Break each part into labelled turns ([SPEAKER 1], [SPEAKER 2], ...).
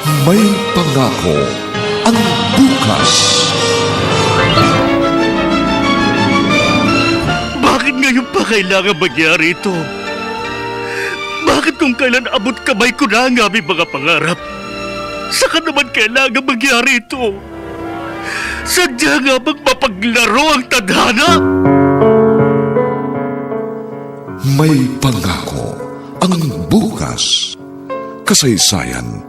[SPEAKER 1] May pangako ang bukas.
[SPEAKER 2] Bakit ngayon pa kailangan mangyari ito? Bakit kung kailan abot kamay ko na ang aming mga pangarap? Saka naman kailangan mangyari ito? Sadya nga bang mapaglaro ang tadhana?
[SPEAKER 1] May pangako ang bukas. Kasaysayan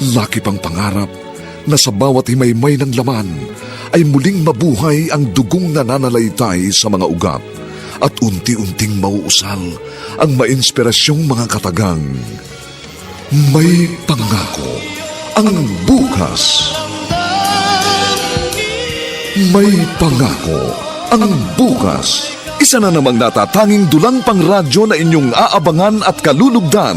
[SPEAKER 1] laki pang pangarap na sa bawat himaymay ng laman ay muling mabuhay ang dugong nananalaytay sa mga ugat at unti-unting mauusal ang mainspirasyong mga katagang. May pangako ang bukas. May pangako ang bukas. Isa na namang natatanging dulang pangradyo na inyong aabangan at kalulugdan,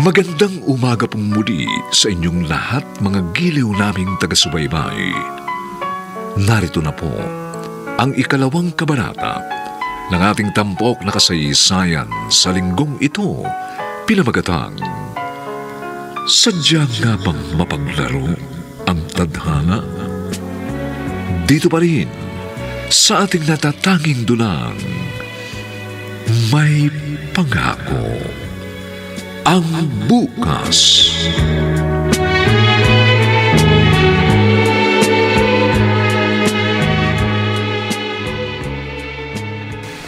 [SPEAKER 1] Magandang umaga pong muli sa inyong lahat mga giliw naming taga-subaybay. Narito na po ang ikalawang kabanata ng ating tampok na kasaysayan sa linggong ito, pinamagatang Sadya nga bang mapaglaro ang tadhana? Dito pa rin sa ating natatanging dulang, may pangako ang bukas.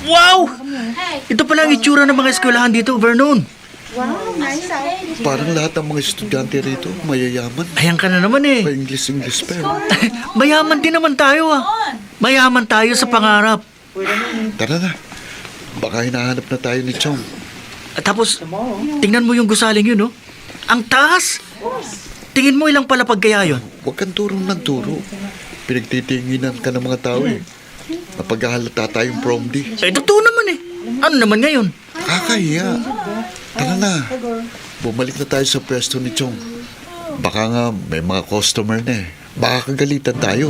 [SPEAKER 2] Wow! Ito pala ang itsura ng mga eskwelahan dito, Vernon.
[SPEAKER 3] Parang lahat ng mga estudyante rito, mayayaman.
[SPEAKER 2] Ayan ka na naman eh.
[SPEAKER 3] May English-English pa. eh.
[SPEAKER 2] Mayaman din naman tayo ah. Mayaman tayo sa pangarap.
[SPEAKER 3] Tara na. Baka hinahanap na tayo ni Chong.
[SPEAKER 2] At tapos, tingnan mo yung gusaling yun, oh. Ang taas! Tingin mo ilang palapag kaya yun?
[SPEAKER 3] Huwag kang turong ng turo. Pinagtitinginan ka ng mga tao eh. Napaghahalata tayong prom day.
[SPEAKER 2] Eh, totoo naman eh. Ano naman ngayon?
[SPEAKER 3] Kakahiya. Tara na. Bumalik na tayo sa pwesto ni Chong. Baka nga may mga customer na eh. Baka kagalitan tayo.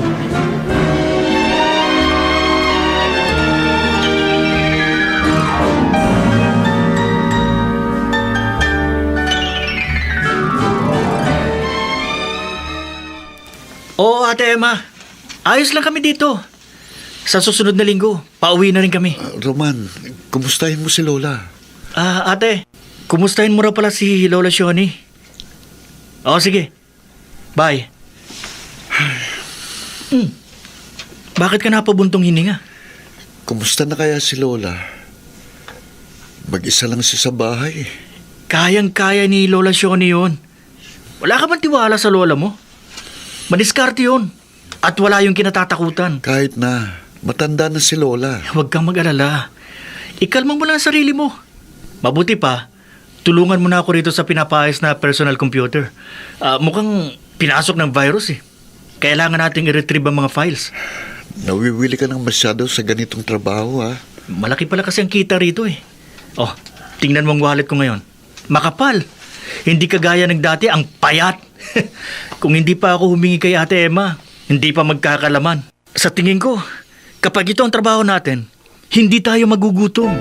[SPEAKER 2] Ate Emma. Ayos lang kami dito. Sa susunod na linggo, pauwi na rin kami.
[SPEAKER 3] Ah, Roman, kumustahin mo si Lola?
[SPEAKER 2] Ah, ate, kumustahin mo raw pala si Lola Shoni? Oo, sige. Bye. Hmm. Bakit ka napabuntong hininga?
[SPEAKER 3] Kumusta na kaya si Lola? Mag-isa lang siya sa bahay.
[SPEAKER 2] Kayang-kaya ni Lola Shoni yun. Wala ka bang tiwala sa lola mo? Madiskarte yun. At wala yung kinatatakutan.
[SPEAKER 3] Kahit na, matanda na si Lola.
[SPEAKER 2] Huwag kang mag-alala. Ikalma mo lang ang sarili mo. Mabuti pa, tulungan mo na ako rito sa pinapaayos na personal computer. Ah, mukhang pinasok ng virus eh. Kailangan nating i-retrieve ang mga files.
[SPEAKER 3] Nawiwili ka ng masyado sa ganitong trabaho, ha?
[SPEAKER 2] Malaki pala kasi ang kita rito eh. Oh, tingnan mo ang wallet ko ngayon. Makapal. Hindi kagaya ng dati ang payat. Kung hindi pa ako humingi kay Ate Emma, hindi pa magkakalaman. Sa tingin ko, kapag ito ang trabaho natin, hindi tayo magugutom.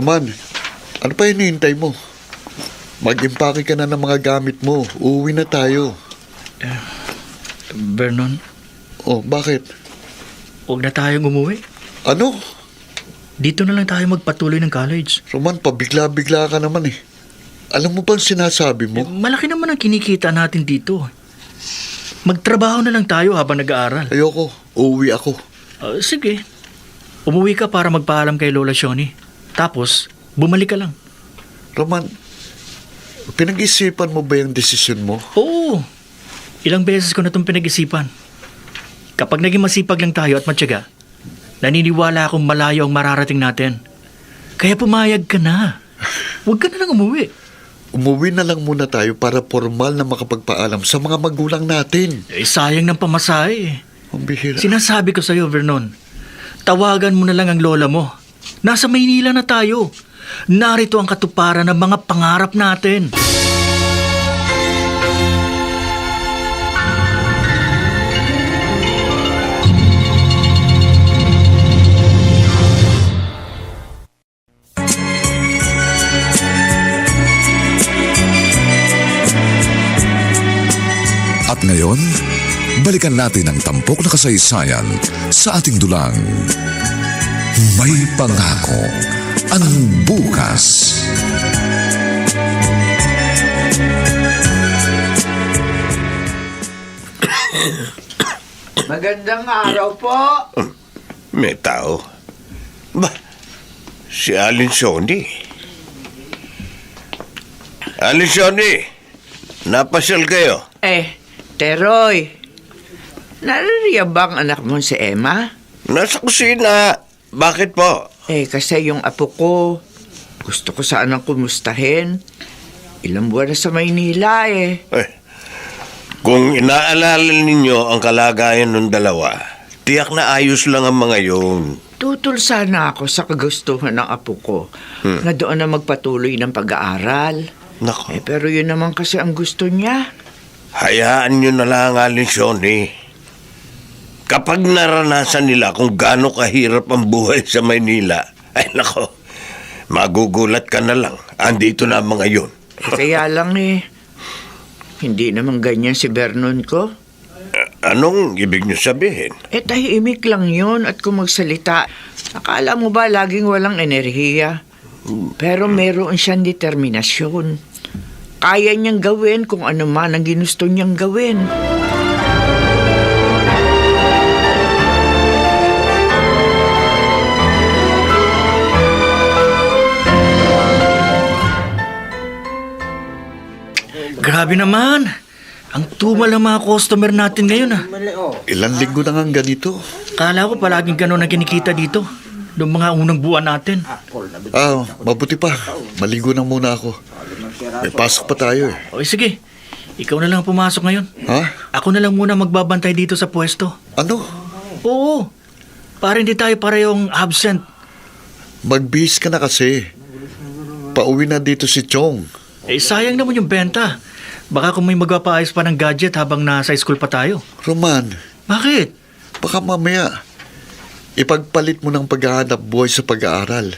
[SPEAKER 3] Roman, ano pa hinihintay mo? Mag-impake ka na ng mga gamit mo. Uuwi na tayo.
[SPEAKER 2] Vernon,
[SPEAKER 3] Oh, bakit?
[SPEAKER 2] huwag na tayong umuwi.
[SPEAKER 3] Ano?
[SPEAKER 2] Dito na lang tayo magpatuloy ng college.
[SPEAKER 3] Roman, pabigla-bigla ka naman eh. Alam mo bang sinasabi mo?
[SPEAKER 2] Malaki naman ang kinikita natin dito. Magtrabaho na lang tayo habang nag-aaral.
[SPEAKER 3] Ayoko, uuwi ako.
[SPEAKER 2] Ah, sige. Umuwi ka para magpaalam kay Lola Shoni. Tapos, bumalik ka lang.
[SPEAKER 3] Roman, pinag-isipan mo ba yung desisyon mo?
[SPEAKER 2] Oo. Ilang beses ko na itong pinag-isipan. Kapag naging masipag lang tayo at matyaga, naniniwala akong malayo ang mararating natin. Kaya pumayag ka na. Huwag ka na lang umuwi.
[SPEAKER 3] Umuwi na lang muna tayo para formal na makapagpaalam sa mga magulang natin.
[SPEAKER 2] Eh, sayang ng pamasahe.
[SPEAKER 3] Ang bihira.
[SPEAKER 2] Sinasabi ko sa'yo, Vernon, tawagan mo na lang ang lola mo. Nasa Maynila na tayo. Narito ang katuparan ng mga pangarap natin.
[SPEAKER 4] At ngayon, balikan natin ang tampok na kasaysayan sa ating dulang. May pangako ang bukas.
[SPEAKER 5] Magandang araw po.
[SPEAKER 6] May tao. Ba, si Alin Sony. Alin Sony, napasyal kayo.
[SPEAKER 5] Eh, Teroy. Naririyan ba ang anak mo si Emma?
[SPEAKER 6] Nasa kusina. Bakit po?
[SPEAKER 5] Eh, kasi yung apo ko, gusto ko sanang kumustahin. Ilang buwan na sa Maynila eh.
[SPEAKER 6] Eh, kung inaalala ninyo ang kalagayan ng dalawa, tiyak na ayos lang ang mga yun.
[SPEAKER 5] Tutol sana ako sa kagustuhan ng apo ko na doon na magpatuloy ng pag-aaral.
[SPEAKER 6] Nako,
[SPEAKER 5] Eh, pero yun naman kasi ang gusto niya.
[SPEAKER 6] hayaan nyo na lang, Alin Sony. Kapag naranasan nila kung gaano kahirap ang buhay sa Maynila, ay nako, magugulat ka na lang. Andito na mga yun.
[SPEAKER 5] Kaya lang eh, hindi naman ganyan si Vernon ko.
[SPEAKER 6] Anong ibig niyo sabihin?
[SPEAKER 5] Eh, tahimik lang yun at kung magsalita, akala mo ba laging walang enerhiya? Pero meron siyang determinasyon. Kaya niyang gawin kung ano man ang ginusto niyang gawin.
[SPEAKER 2] Grabe naman. Ang tumal ng mga customer natin ngayon ah.
[SPEAKER 3] Ilang linggo na nga ganito.
[SPEAKER 2] Kala ko palaging ganun ang kinikita dito. Noong mga unang buwan natin.
[SPEAKER 3] Ah, mabuti pa. Maligo na muna ako. May pasok pa tayo eh.
[SPEAKER 2] O sige, ikaw na lang pumasok ngayon.
[SPEAKER 3] Ha?
[SPEAKER 2] Ako na lang muna magbabantay dito sa pwesto.
[SPEAKER 3] Ano?
[SPEAKER 2] Oo, para hindi tayo parehong absent.
[SPEAKER 3] Magbihis ka na kasi. Pauwi na dito si Chong.
[SPEAKER 2] Eh sayang naman yung benta. Baka kung may magpapaayos pa ng gadget habang nasa school pa tayo.
[SPEAKER 3] Roman,
[SPEAKER 2] Bakit?
[SPEAKER 3] baka mamaya ipagpalit mo ng paghahanap buhay sa pag-aaral.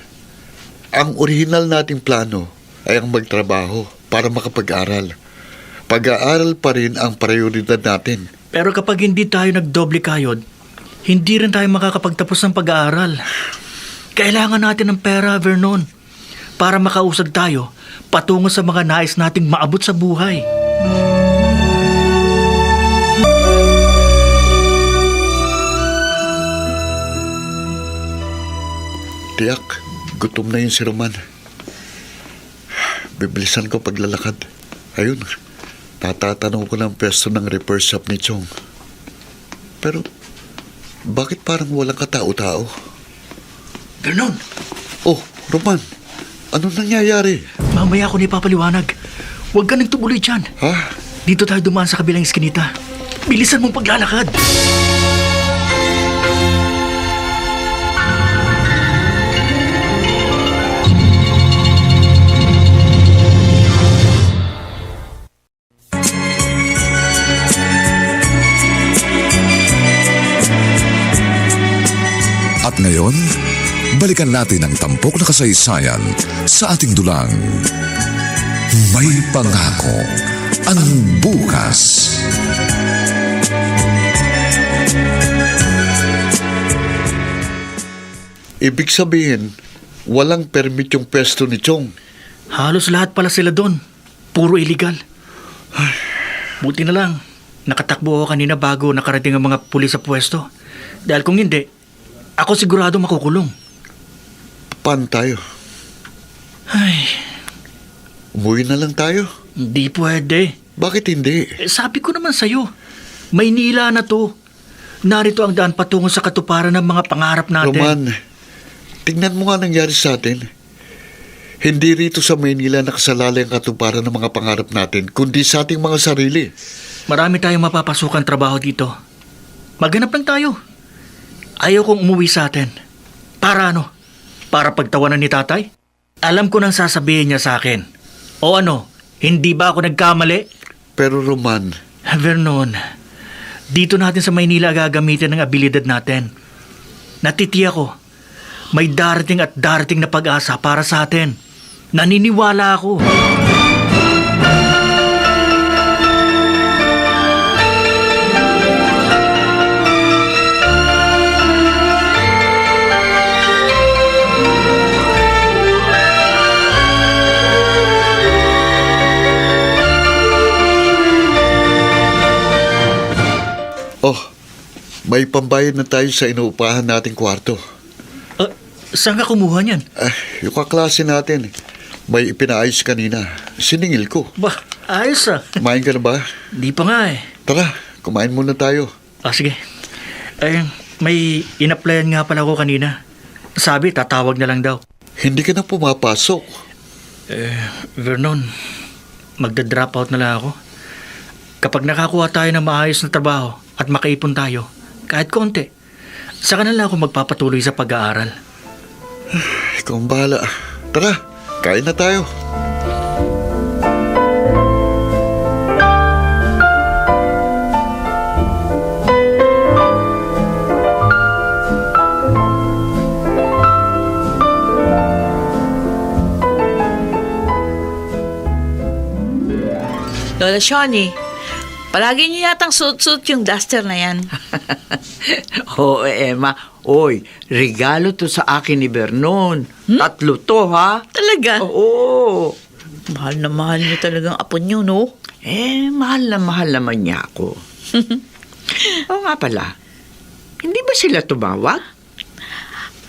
[SPEAKER 3] Ang orihinal nating plano ay ang magtrabaho para makapag-aral. Pag-aaral pa rin ang prioridad natin.
[SPEAKER 2] Pero kapag hindi tayo nagdoble kayod, hindi rin tayo makakapagtapos ng pag-aaral. Kailangan natin ng pera, Vernon, para makausad tayo patungo sa mga nais nating maabot sa buhay.
[SPEAKER 3] Tiyak, gutom na yun si Roman. Bibilisan ko paglalakad. Ayun, tatatanong ko ng pwesto ng repair shop ni Chong. Pero, bakit parang walang katao-tao?
[SPEAKER 2] Vernon,
[SPEAKER 3] Oh, Roman, Anong nangyayari?
[SPEAKER 2] Mamaya ako na ipapaliwanag. Huwag ka nang tumuloy dyan.
[SPEAKER 3] Ha?
[SPEAKER 2] Dito tayo dumaan sa kabilang iskinita. Bilisan mong paglalakad.
[SPEAKER 1] At ngayon, balikan natin ang tampok na kasaysayan sa ating dulang. May pangako ang bukas.
[SPEAKER 3] Ibig sabihin, walang permit yung pwesto ni Chong.
[SPEAKER 2] Halos lahat pala sila doon. Puro illegal. Buti na lang. Nakatakbo ako kanina bago nakarating ang mga pulis sa pwesto. Dahil kung hindi, ako sigurado makukulong.
[SPEAKER 3] Paano tayo?
[SPEAKER 2] Ay,
[SPEAKER 3] Umuwi na lang tayo?
[SPEAKER 2] hindi pwede.
[SPEAKER 3] Bakit hindi?
[SPEAKER 2] Eh, sabi ko naman sa'yo, Maynila na to. Narito ang daan patungo sa katuparan ng mga pangarap natin.
[SPEAKER 3] Roman, tingnan mo nga nangyari sa atin. Hindi rito sa Maynila nakasalalay ang katuparan ng mga pangarap natin, kundi sa ating mga sarili.
[SPEAKER 2] Marami tayong mapapasukan trabaho dito. Maghanap lang tayo. Ayaw kong umuwi sa atin. Para ano? Para pagtawanan ni tatay? Alam ko nang sasabihin niya sa akin. O ano, hindi ba ako nagkamali?
[SPEAKER 3] Pero Roman,
[SPEAKER 2] Vernon, dito natin sa Maynila gagamitin ang abilidad natin. Natitiya ko, may darating at darating na pag-asa para sa atin. Naniniwala ako.
[SPEAKER 3] May pambayad na tayo sa inuupahan nating kwarto.
[SPEAKER 2] Ah, saan ka kumuha niyan?
[SPEAKER 3] Ah, yung kaklase natin, may ipinaayos kanina. Siningil ko.
[SPEAKER 2] Ba, ayos ah.
[SPEAKER 3] Kumain ka na ba?
[SPEAKER 2] Di pa nga eh.
[SPEAKER 3] Tara, kumain muna tayo.
[SPEAKER 2] Ah, sige. Eh, may inaplayan nga pala ako kanina. Sabi, tatawag na lang daw.
[SPEAKER 3] Hindi ka na pumapasok.
[SPEAKER 2] Eh, Vernon, magda-drop out na lang ako. Kapag nakakuha tayo ng maayos na trabaho at makaipon tayo, kahit konti, saka na lang ako magpapatuloy sa pag-aaral.
[SPEAKER 3] Ikaw ang bahala. Tara, kain na tayo.
[SPEAKER 7] Lola Shawnee, palagi niyo yatang suit-suit yung duster na yan.
[SPEAKER 5] Oo, Emma. Oy, regalo to sa akin ni Vernon. Tatlo to, ha?
[SPEAKER 7] Talaga?
[SPEAKER 5] Oo.
[SPEAKER 7] Mahal na mahal niyo talagang apo niyo, no?
[SPEAKER 5] Eh, mahal na mahal naman niya ako. Oo nga pala. Hindi ba sila tumawag?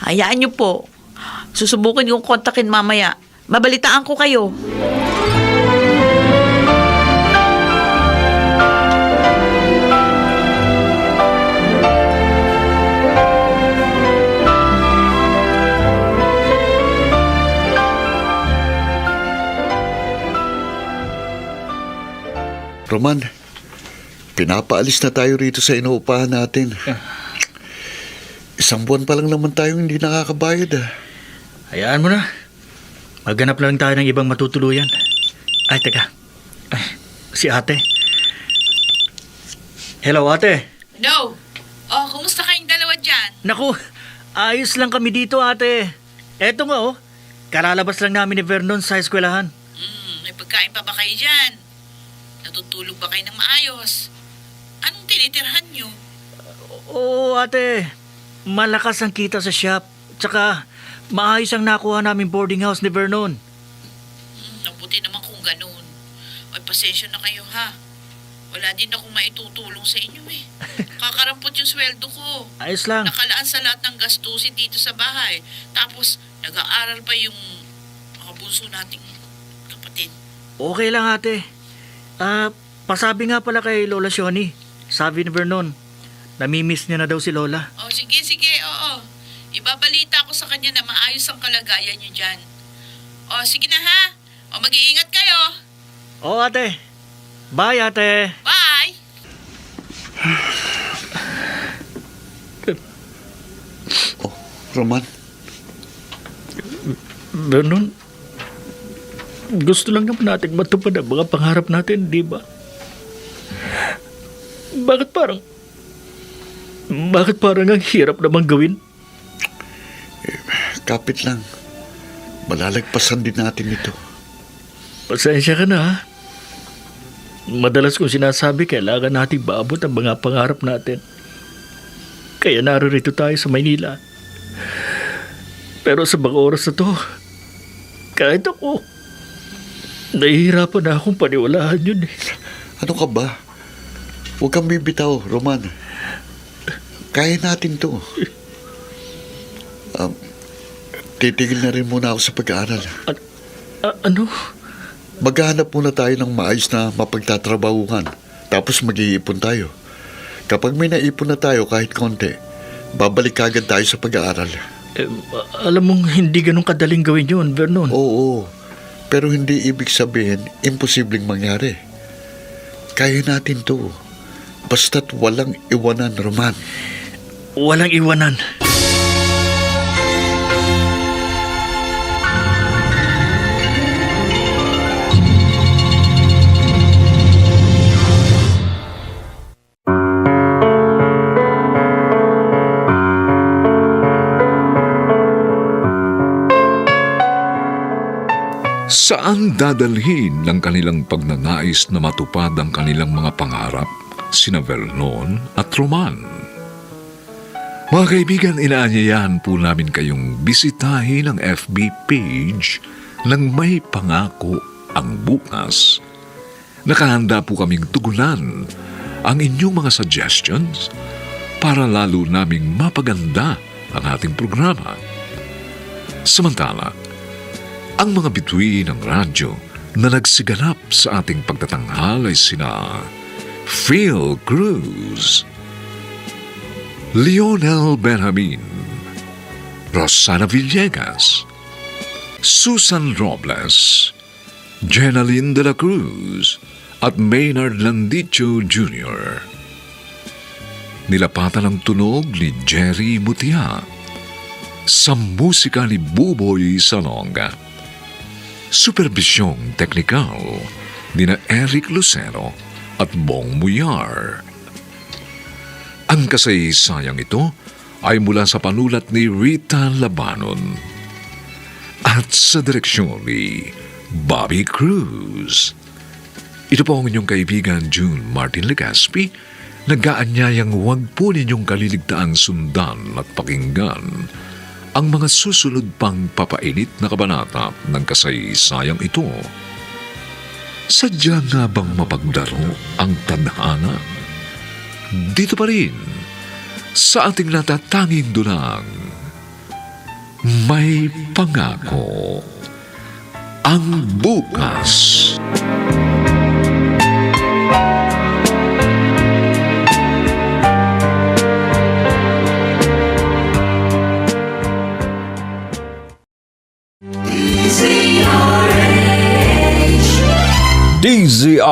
[SPEAKER 7] Hayaan niyo po. Susubukin kong kontakin mamaya. Mabalitaan ko kayo.
[SPEAKER 3] Roman, pinapaalis na tayo rito sa inuupahan natin. Isang buwan pa lang naman tayo hindi nakakabayad ah.
[SPEAKER 2] Hayaan mo na. Maghanap lang tayo ng ibang matutuluyan. Ay, teka. Ay, si ate. Hello, ate.
[SPEAKER 7] No. Oh, kumusta kayong dalawa dyan?
[SPEAKER 2] Naku, ayos lang kami dito, ate. Eto nga, oh. Karalabas lang namin ni Vernon sa eskwelahan.
[SPEAKER 7] Hmm, may pagkain pa ba kayo dyan? Natutulog ba kayo ng maayos? Anong tinitirhan niyo?
[SPEAKER 2] Oo, ate. Malakas ang kita sa shop. Tsaka, maayos ang nakuha namin boarding house ni Vernon.
[SPEAKER 7] Hmm, nabuti naman kung ganun. Ay, pasensya na kayo ha. Wala din akong maitutulong sa inyo eh. Kakarampot yung sweldo ko.
[SPEAKER 2] Ayos lang.
[SPEAKER 7] Nakalaan sa lahat ng gastusin dito sa bahay. Tapos, nag-aaral pa yung mga bunso nating kapatid.
[SPEAKER 2] Okay lang, ate. Ah, pasabi nga pala kay Lola Shoni. Sabi ni Vernon, namimiss niya na daw si Lola.
[SPEAKER 7] Oh, sige, sige, oo. Ibabalita ko sa kanya na maayos ang kalagayan niyo dyan. O, sige na ha. O, mag-iingat kayo.
[SPEAKER 2] Oo, ate. Bye, ate.
[SPEAKER 7] Bye!
[SPEAKER 3] Roman,
[SPEAKER 2] Vernon, gusto lang naman natin matupad ang mga pangarap natin, di ba? Bakit parang... Bakit parang ang hirap namang gawin?
[SPEAKER 3] kapit lang. Malalagpasan din natin ito.
[SPEAKER 2] Pasensya ka na, ha? Madalas kong sinasabi, kailangan natin baabot ang mga pangarap natin. Kaya narito tayo sa Maynila. Pero sa mga oras na to, kahit ako, nahihirapan na akong paniwalaan yun eh.
[SPEAKER 3] Ano ka ba? Huwag kang bibitaw, Roman. Kaya natin to. Um, titigil na rin muna ako sa pag-aaral.
[SPEAKER 2] A- ano?
[SPEAKER 3] Maghahanap muna tayo ng maayos na mapagtatrabahuhan. Tapos mag-iipon tayo. Kapag may naipon na tayo kahit konti, babalik agad tayo sa pag-aaral.
[SPEAKER 2] Eh, alam mong hindi ganun kadaling gawin yun, Vernon.
[SPEAKER 3] Oo, pero hindi ibig sabihin imposibleng mangyari. Kaya natin to. Basta't walang iwanan, Roman.
[SPEAKER 2] Walang iwanan.
[SPEAKER 4] Saan dadalhin ng kanilang pagnanais na matupad ang kanilang mga pangarap, sina Vernon at Roman? Mga kaibigan, inaanyayahan po namin kayong bisitahin ang FB page ng May Pangako ang Bukas. Nakahanda po kaming tugunan ang inyong mga suggestions para lalo naming mapaganda ang ating programa. Samantala, ang mga bituin ng radyo na nagsiganap sa ating pagtatanghal ay sina Phil Cruz, Lionel Benjamin, Rosana Villegas, Susan Robles, Jenaline de la Cruz, at Maynard Landicho Jr. Nilapatan ang tunog ni Jerry Mutia sa musika ni Buboy Salonga. Supervisyong teknikal ni na Eric Lucero at Bong Muyar. Ang kasaysayang ito ay mula sa panulat ni Rita Labanon at sa direksyon ni Bobby Cruz. Ito po ang inyong kaibigan June Martin Legaspi, nag-aanyayang huwag po ninyong kaliligtaan sundan at pakinggan ang mga susunod pang papainit na kabanata ng kasaysayang ito. Sadya nga bang mapagdaro ang tadhana? Dito pa rin, sa ating natatanging dunang, may pangako ang bukas.